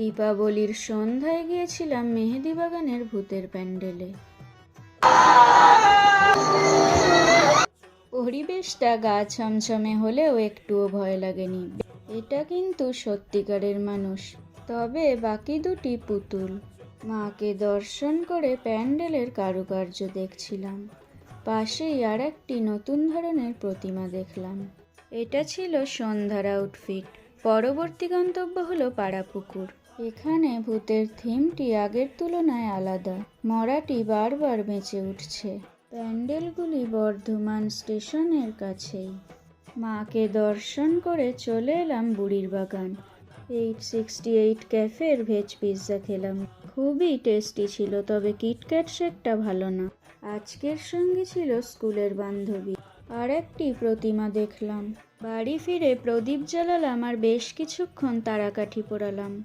দীপাবলির সন্ধ্যায় গিয়েছিলাম মেহেদি বাগানের ভূতের প্যান্ডেলে। পরিবেশটা গা ছমছমে হলেও একটুও ভয় লাগেনি। এটা কিন্তু সত্যিকারের মানুষ। তবে বাকি দুটি পুতুল। মাকে দর্শন করে প্যান্ডেলের কারুকার্য দেখছিলাম। পাশেই আর একটি নতুন ধরনের প্রতিমা দেখলাম। এটা ছিল সন্ধ্যার আউটফিট পরবর্তী গন্তব্য হলো পাড়াপুকুর। এখানে ভূতের থিমটি আগের তুলনায় আলাদা। মরাটি বারবার বেঁচে উঠছে। প্যান্ডেলগুলি বর্ধমান স্টেশনের কাছেই। মাকে দর্শন করে চলে এলাম বুড়ির বাগান। এইট সিক্সটি এইট ক্যাফের ভেজ পিৎজা খেলাম। খুবই টেস্টি ছিল, তবে কিটক্যাট শেকটা ভালো না। আজকের সঙ্গে ছিল স্কুলের বান্ধবী। আর একটি প্রতিমা দেখলাম। বাড়ি ফিরে প্রদীপ জ্বালালাম আর বেশ কিছুক্ষণ তারাকাঠি পোড়ালাম।